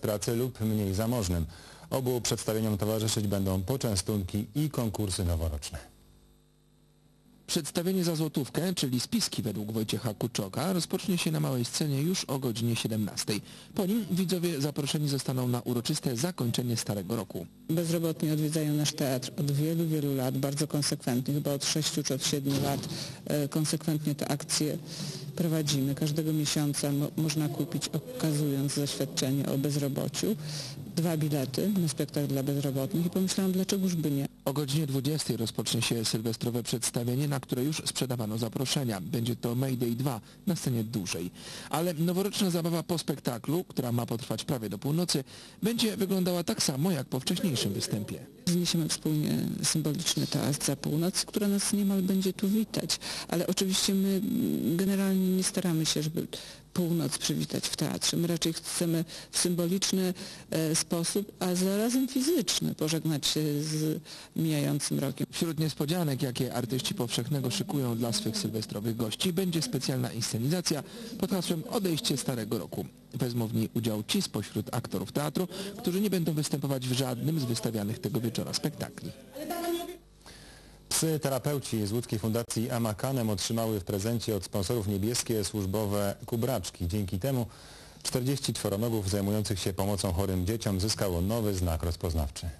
pracy lub mniej zamożnym. Obu przedstawieniom towarzyszyć będą poczęstunki i konkursy noworoczne. Przedstawienie za złotówkę, czyli spiski według Wojciecha Kuczoka, rozpocznie się na małej scenie już o godzinie 17. Po nim widzowie zaproszeni zostaną na uroczyste zakończenie Starego Roku. Bezrobotni odwiedzają nasz teatr od wielu, wielu lat, bardzo konsekwentnie, chyba od 6 czy od 7 lat e, konsekwentnie te akcje prowadzimy. Każdego miesiąca mo można kupić, okazując zaświadczenie o bezrobociu, dwa bilety na spektakl dla bezrobotnych i pomyślałam, dlaczegoż by nie. O godzinie 20 rozpocznie się sylwestrowe przedstawienie, na które już sprzedawano zaproszenia. Będzie to Mayday 2 na scenie dużej. Ale noworoczna zabawa po spektaklu, która ma potrwać prawie do północy, będzie wyglądała tak samo jak po wcześniejszym występie. Zniesiemy wspólnie symboliczny toast za północ, która nas niemal będzie tu witać. Ale oczywiście my generalnie nie staramy się, żeby północ przywitać w teatrze. My raczej chcemy w symboliczny e, sposób, a zarazem fizyczny pożegnać się z mijającym rokiem. Wśród niespodzianek, jakie artyści powszechnego szykują dla swych sylwestrowych gości, będzie specjalna inscenizacja pod hasłem Odejście Starego Roku. Wezmą w niej udział ci spośród aktorów teatru, którzy nie będą występować w żadnym z wystawianych tego wieczora spektakli. Psy terapeuci z łódzkiej fundacji Amakanem otrzymały w prezencie od sponsorów niebieskie służbowe kubraczki. Dzięki temu 40 czworonogów zajmujących się pomocą chorym dzieciom zyskało nowy znak rozpoznawczy.